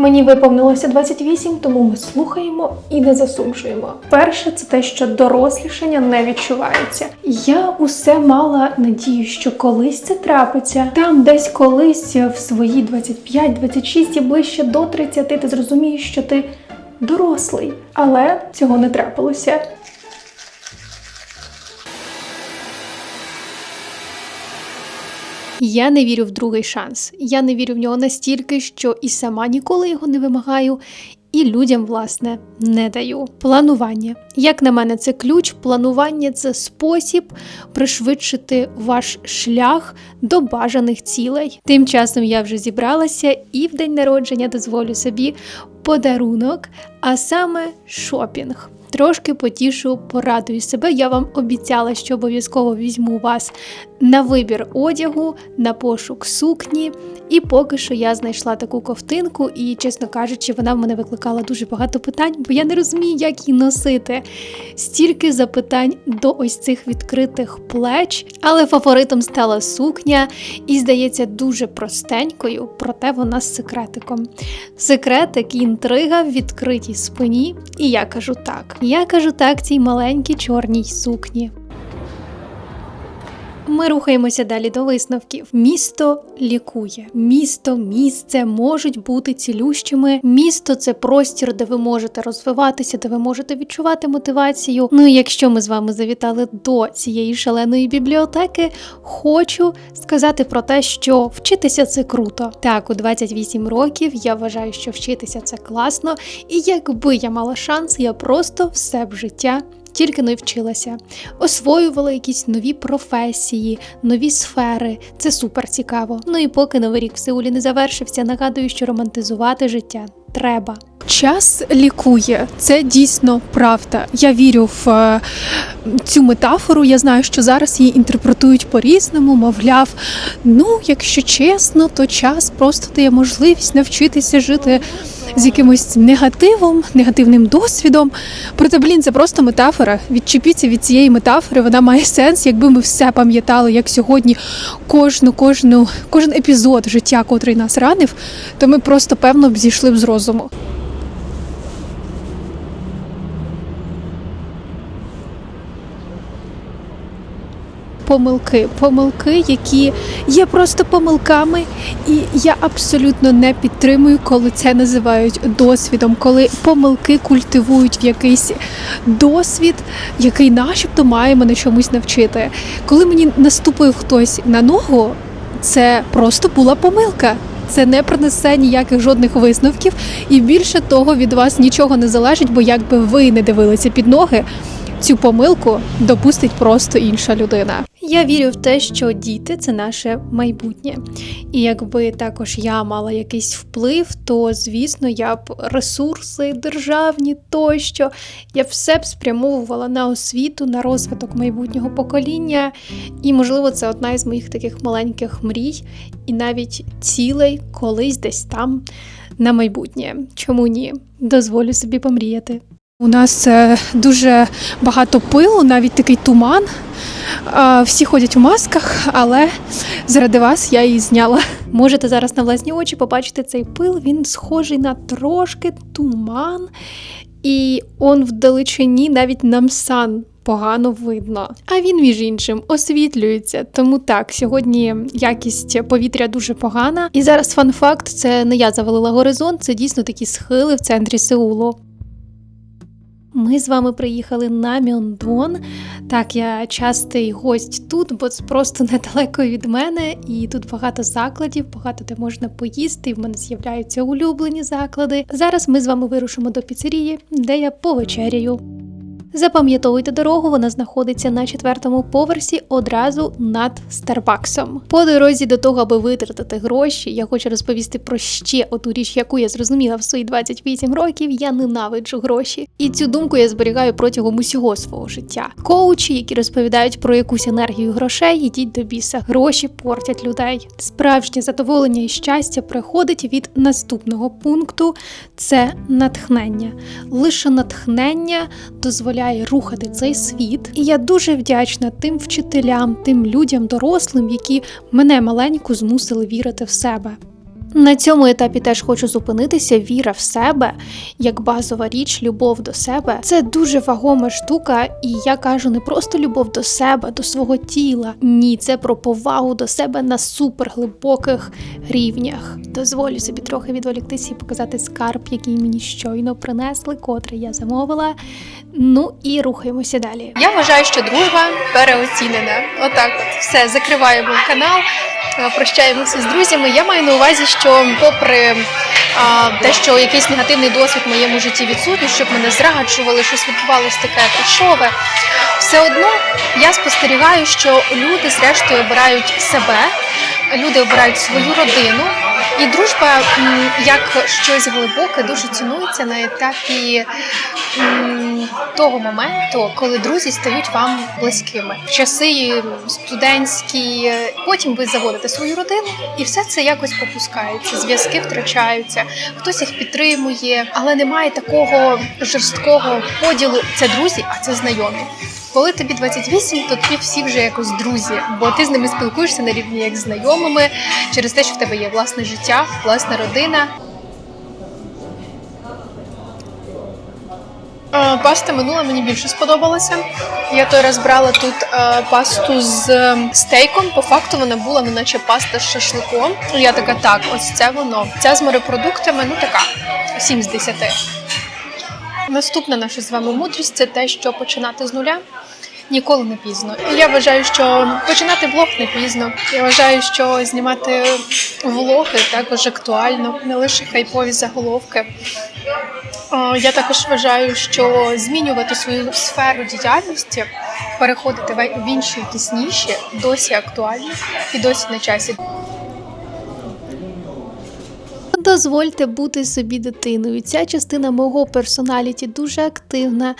Мені виповнилося 28, тому ми слухаємо і не засуджуємо. Перше, це те, що дорослішання не відчувається. Я усе мала надію, що колись це трапиться. Там, десь колись в свої 25-26 і ближче до 30 ти зрозумієш, що ти дорослий, але цього не трапилося. Я не вірю в другий шанс. Я не вірю в нього настільки, що і сама ніколи його не вимагаю, і людям, власне, не даю. Планування. Як на мене, це ключ. Планування це спосіб пришвидшити ваш шлях до бажаних цілей. Тим часом я вже зібралася і в день народження дозволю собі подарунок, а саме шопінг. Трошки потішу, порадую себе. Я вам обіцяла, що обов'язково візьму вас на вибір одягу, на пошук сукні. І поки що я знайшла таку ковтинку, і, чесно кажучи, вона в мене викликала дуже багато питань, бо я не розумію, як її носити. Стільки запитань до ось цих відкритих плеч, але фаворитом стала сукня, і здається дуже простенькою, проте вона з секретиком. Секретик і інтрига в відкритій спині. І я кажу так. Я кажу так цій маленькій чорній сукні. Ми рухаємося далі до висновків. Місто лікує. Місто, місце можуть бути цілющими. Місто це простір, де ви можете розвиватися, де ви можете відчувати мотивацію. Ну і якщо ми з вами завітали до цієї шаленої бібліотеки, хочу сказати про те, що вчитися це круто. Так, у 28 років я вважаю, що вчитися це класно, і якби я мала шанс, я просто все в життя тільки не вчилася, освоювала якісь нові професії, нові сфери. Це супер цікаво. Ну і поки новий рік в Сеулі не завершився, нагадую, що романтизувати життя треба. Час лікує, це дійсно правда. Я вірю в е, цю метафору. Я знаю, що зараз її інтерпретують по-різному. Мовляв, ну, якщо чесно, то час просто дає можливість навчитися жити з якимось негативом, негативним досвідом. Проте, блін, це просто метафора. Відчепіться від цієї метафори. Вона має сенс, якби ми все пам'ятали, як сьогодні кожну, кожну, кожен епізод життя, котрий нас ранив, то ми просто певно б зійшли б з розуму. Помилки, помилки, які є просто помилками, і я абсолютно не підтримую, коли це називають досвідом, коли помилки культивують в якийсь досвід, який начебто має мене чомусь навчити. Коли мені наступив хтось на ногу, це просто була помилка. Це не принесе ніяких жодних висновків, і більше того від вас нічого не залежить, бо якби ви не дивилися під ноги, цю помилку допустить просто інша людина. Я вірю в те, що діти це наше майбутнє. І якби також я мала якийсь вплив, то звісно я б ресурси державні тощо, я все б спрямовувала на освіту, на розвиток майбутнього покоління. І, можливо, це одна із моїх таких маленьких мрій, і навіть цілей колись десь там на майбутнє. Чому ні? Дозволю собі помріяти. У нас е, дуже багато пилу, навіть такий туман. Е, Всі ходять у масках, але заради вас я її зняла. Можете зараз на власні очі побачити цей пил. Він схожий на трошки туман, і он вдалечині навіть нам сан погано видно. А він, між іншим, освітлюється. Тому так, сьогодні якість повітря дуже погана. І зараз фан-факт: це не я завалила горизонт, це дійсно такі схили в центрі Сеулу. Ми з вами приїхали на Мьондон. Так, я частий гость тут, бо це просто недалеко від мене, і тут багато закладів, багато де можна поїсти. і В мене з'являються улюблені заклади. Зараз ми з вами вирушимо до піцерії, де я повечеряю. Запам'ятовуйте дорогу, вона знаходиться на четвертому поверсі одразу над Старбаксом. По дорозі до того, аби витратити гроші, я хочу розповісти про ще одну річ, яку я зрозуміла в свої 28 років. Я ненавиджу гроші. І цю думку я зберігаю протягом усього свого життя. Коучі, які розповідають про якусь енергію грошей, йдіть до біса. Гроші портять людей. Справжнє задоволення і щастя приходить від наступного пункту це натхнення. Лише натхнення дозволяє рухати цей світ. І я дуже вдячна тим вчителям, тим людям, дорослим, які мене маленьку змусили вірити в себе. На цьому етапі теж хочу зупинитися. Віра в себе як базова річ, любов до себе. Це дуже вагома штука, і я кажу не просто любов до себе, до свого тіла. Ні, це про повагу до себе на суперглибоких рівнях. Дозволю собі трохи відволіктися і показати скарб, який мені щойно принесли, котрий я замовила. Ну і рухаємося далі. Я вважаю, що дружба переоцінена. Отак, от все закриваємо канал. Е, Прощаємося з друзями. Я маю на увазі, що попри те, що якийсь негативний досвід в моєму житті відсутній, щоб мене зраджували, щось відбувалось таке трешове, все одно я спостерігаю, що люди зрештою обирають себе, люди обирають свою родину. І дружба як щось глибоке дуже цінується на етапі того моменту, коли друзі стають вам близькими. В часи студентські, потім ви заводите свою родину, і все це якось попускається. Зв'язки втрачаються, хтось їх підтримує, але немає такого жорсткого поділу. Це друзі, а це знайомі. Коли тобі 28, то тобі всі вже якось друзі, бо ти з ними спілкуєшся на рівні як з знайомими через те, що в тебе є власне життя, власна родина. Паста минула мені більше сподобалася. Я той раз брала тут е, пасту з е, стейком. По факту вона була не наче паста з шашликом. Я така, так, ось це воно. Ця з морепродуктами, ну така 7 з 10. Наступна наша з вами мудрість це те, що починати з нуля. Ніколи не пізно. І я вважаю, що починати блог не пізно. Я вважаю, що знімати влоги також актуально, не лише хайпові заголовки. О, Я також вважаю, що змінювати свою сферу діяльності, переходити в інші якісь ніші досі актуально і досі на часі. Дозвольте бути собі дитиною. Ця частина мого персоналіті дуже активна.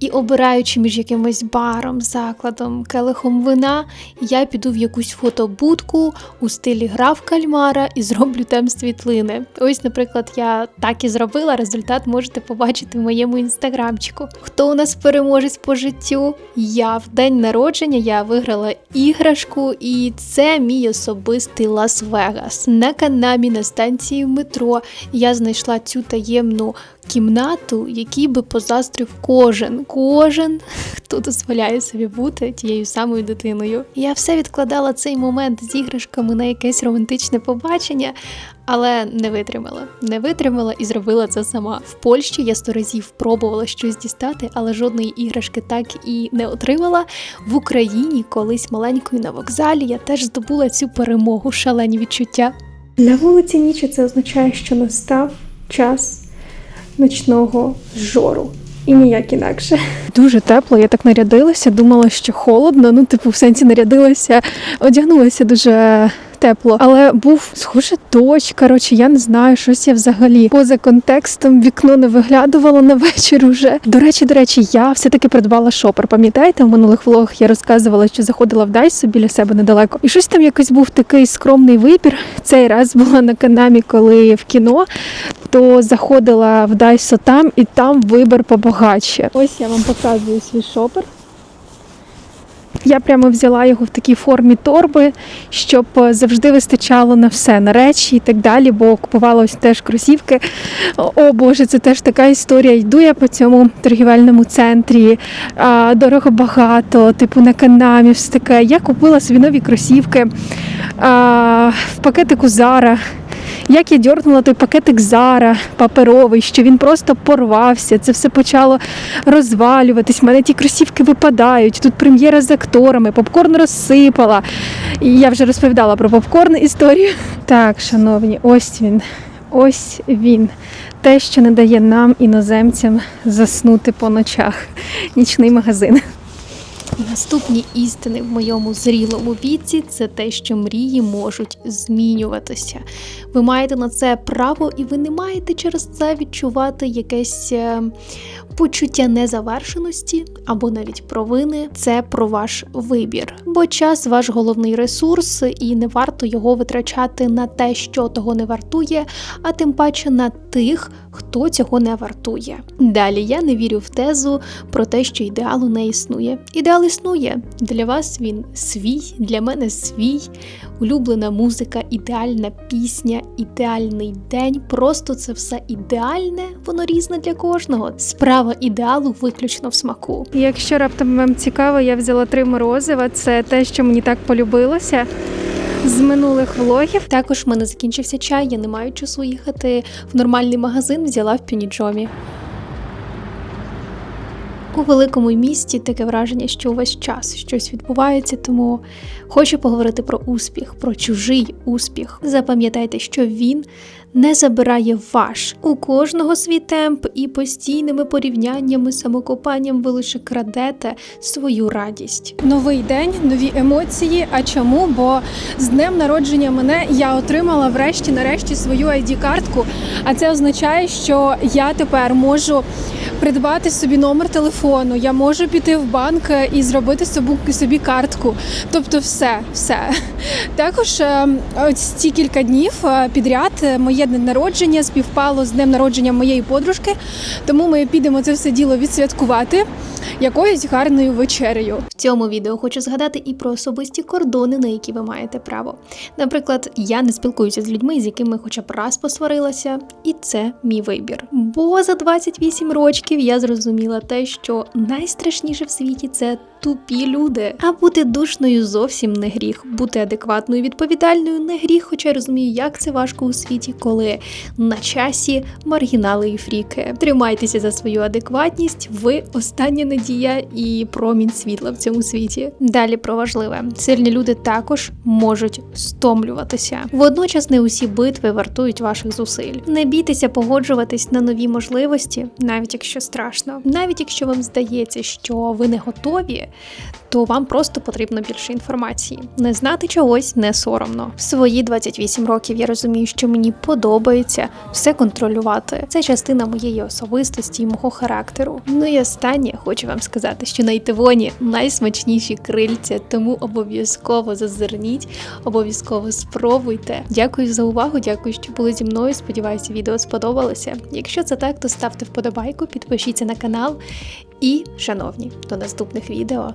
І обираючи між якимось баром, закладом, келихом вина, я піду в якусь фотобудку у стилі гра кальмара і зроблю там світлини. Ось, наприклад, я так і зробила. Результат можете побачити в моєму інстаграмчику. Хто у нас переможець по життю? Я в день народження я виграла іграшку, і це мій особистий Лас-Вегас. На канамі на станції метро я знайшла цю таємну кімнату, якій би позастрив кожен, кожен, хто дозволяє собі бути тією самою дитиною. Я все відкладала цей момент з іграшками на якесь романтичне побачення, але не витримала. Не витримала і зробила це сама. В Польщі я сто разів пробувала щось дістати, але жодної іграшки так і не отримала. В Україні колись маленькою на вокзалі я теж здобула цю перемогу, шалені відчуття. На вулиці нічі це означає, що настав час ночного жору. І ніяк інакше. Дуже тепло, я так нарядилася, думала, що холодно. Ну, типу, в сенсі нарядилася, одягнулася дуже тепло. Але був схоже дощ. Коротше, я не знаю, щось я взагалі поза контекстом вікно не виглядувало на вечір уже. До речі, до речі, я все-таки придбала шопер. Пам'ятаєте, в минулих влогах я розказувала, що заходила в Дайсу біля себе недалеко. І щось там якось був такий скромний вибір. Цей раз була на канамі, коли в кіно, то заходила в Дайсо там і там вибір побагатше. Ось я вам показую свій шопер. Я прямо взяла його в такій формі торби, щоб е, завжди вистачало на все, на речі і так далі, бо купувала ось теж кросівки. О, Боже, це теж така історія. Йду я по цьому торгівельному центрі, а, дорого багато, типу на канамі, все таке. Я купила собі нові кросівки а, в пакетику Зара. Як я дьорнула той пакетик Зара паперовий, що він просто порвався, це все почало розвалюватись. в мене ті кросівки випадають. Тут прем'єра з акторами, попкорн розсипала. І я вже розповідала про попкорн історію. Так, шановні, ось він. Ось він. Те, що не дає нам, іноземцям, заснути по ночах. Нічний магазин. Наступні істини в моєму зрілому віці це те, що мрії можуть змінюватися. Ви маєте на це право, і ви не маєте через це відчувати якесь е, почуття незавершеності або навіть провини. Це про ваш вибір. Бо час ваш головний ресурс, і не варто його витрачати на те, що того не вартує, а тим паче на тих, хто цього не вартує. Далі я не вірю в тезу про те, що ідеалу не існує. Ідеал існує. Для вас він свій, для мене свій. Улюблена музика, ідеальна пісня, ідеальний день. Просто це все ідеальне, воно різне для кожного. Справа ідеалу виключно в смаку. Якщо раптом вам цікаво, я взяла три морозива. Це те, що мені так полюбилося з минулих влогів. Також в мене закінчився чай, я не маю часу їхати в нормальний магазин, взяла в Пюніджомі. У великому місті таке враження, що увесь час щось відбувається, тому хочу поговорити про успіх, про чужий успіх. Запам'ятайте, що він не забирає ваш. У кожного свій темп і постійними порівняннями, самокопанням ви лише крадете свою радість. Новий день, нові емоції. А чому? Бо з днем народження мене я отримала врешті-нарешті свою ID-картку. А це означає, що я тепер можу придбати собі номер телефону. Я можу піти в банк і зробити собі, картку. Тобто, все, все. Також е, ось ці кілька днів е, підряд е, моє день народження співпало з днем народження моєї подружки. Тому ми підемо це все діло відсвяткувати якоюсь гарною вечерею. В цьому відео хочу згадати і про особисті кордони, на які ви маєте право. Наприклад, я не спілкуюся з людьми, з якими хоча б раз посварилася, і це мій вибір. Бо за 28 років я зрозуміла те, що найстрашніше в світі це тупі люди. А бути душною зовсім не гріх. Бути адекватною, відповідальною не гріх, хоча я розумію, як це важко у світі, коли на часі маргінали і фріки. Тримайтеся за свою адекватність. Ви остання надія і промінь світла в цьому світі. Далі про важливе: сильні люди також можуть стомлюватися. Водночас не усі битви вартують ваших зусиль. Не бійтеся погоджуватись на нові можливості, навіть якщо страшно, навіть якщо вам здається, що ви не готові. То вам просто потрібно більше інформації. Не знати чогось не соромно. В свої 28 років я розумію, що мені подобається все контролювати. Це частина моєї особистості і мого характеру. Ну і останнє хочу вам сказати, що на Ітивоні найсмачніші крильця, тому обов'язково зазирніть, обов'язково спробуйте. Дякую за увагу, дякую, що були зі мною. Сподіваюся, відео сподобалося. Якщо це так, то ставте вподобайку, підпишіться на канал. І, шановні, до наступних відео.